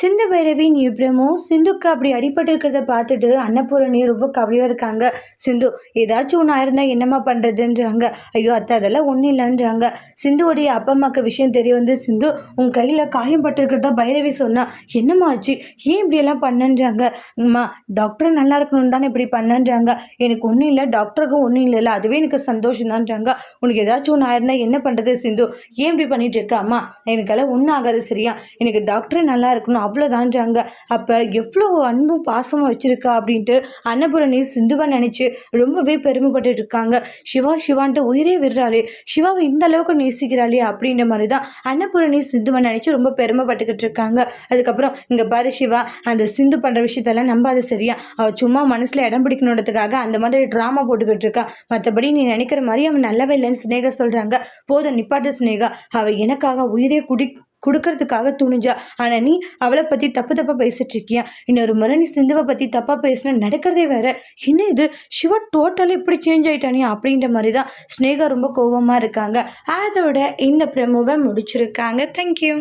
சிந்து பைரவி நீ பிரமோ சிந்துக்கு அப்படி அடிபட்டிருக்கிறத பார்த்துட்டு அன்னபூரணி ரொம்ப கவலையாக இருக்காங்க. சிந்து ஏதாச்சும் ஒன்று ஆயிருந்தா என்னம்மா பண்ணுறதுன்றாங்க ஐயோ அத்தை அதெல்லாம் ஒன்றும் இல்லைன்றாங்க. சிந்துவோடைய அப்பா அம்மாக்கு விஷயம் தெரிய வந்து சிந்து உன் கையில் காயம் பட்டிருக்கிறதா பைரவி சொன்னா என்னம்மா ஆச்சு? ஏன் இப்படியெல்லாம் பண்ணன்றாங்க? அம்மா டாக்டர் நல்லா இருக்கணும்னு தானே இப்படி பண்ணன்றாங்க. எனக்கு ஒன்றும் இல்லை டாக்டருக்கும் ஒன்றும் இல்லைல்ல அதுவே எனக்கு சந்தோஷம் தான்றாங்க உனக்கு ஏதாச்சும் ஒன்று ஆயிருந்தா என்ன பண்ணுறது சிந்து? ஏன் இப்படி பண்ணிட்டு இருக்க அம்மா? எனக்கெல்லாம் ஒன்றும் ஆகாது சரியா? எனக்கு டாக்டர் நல்லா இருக்கணும் அவ்வளோதான்றாங்க அப்போ எவ்வளோ அன்பும் பாசமும் வச்சுருக்கா அப்படின்ட்டு அன்னபூரணி சிந்துவை நினச்சி ரொம்பவே பெருமைப்பட்டு இருக்காங்க. சிவா சிவான்ட்டு உயிரே விடுறாளே. சிவாவை இந்த அளவுக்கு நேசிக்கிறாளே அப்படின்ற மாதிரி தான் அன்னபூரணி சிந்துவை நினச்சி ரொம்ப பெருமைப்பட்டுக்கிட்டு இருக்காங்க. அதுக்கப்புறம் இங்கே பாரு சிவா அந்த சிந்து பண்ணுற விஷயத்தெல்லாம் நம்பாத சரியா? அவள் சும்மா மனசில் இடம் பிடிக்கணுன்றதுக்காக அந்த மாதிரி ட்ராமா போட்டுக்கிட்டு இருக்கா. மற்றபடி நீ நினைக்கிற மாதிரி அவன் நல்லவே இல்லைன்னு சினேகா சொல்கிறாங்க போதும் நிப்பாட்டு சினேகா அவள் எனக்காக உயிரே குடி கொடுக்கறதுக்காக துணிஞ்சா. ஆனால் நீ அவளை பற்றி தப்பு தப்பாக பேசிட்டு இருக்கியா? இன்னொரு முறை நீ சிந்துவை பற்றி தப்பாக பேசினா நடக்கிறதே வேற. என்ன இது? சிவா டோட்டலாக இப்படி சேஞ்ச் ஆயிட்டானே அப்படின்ற மாதிரி தான் ஸ்னேகா ரொம்ப கோபமாக இருக்காங்க. அதோட இந்த ப்ரெமோவை முடிச்சிருக்காங்க. தேங்க்யூ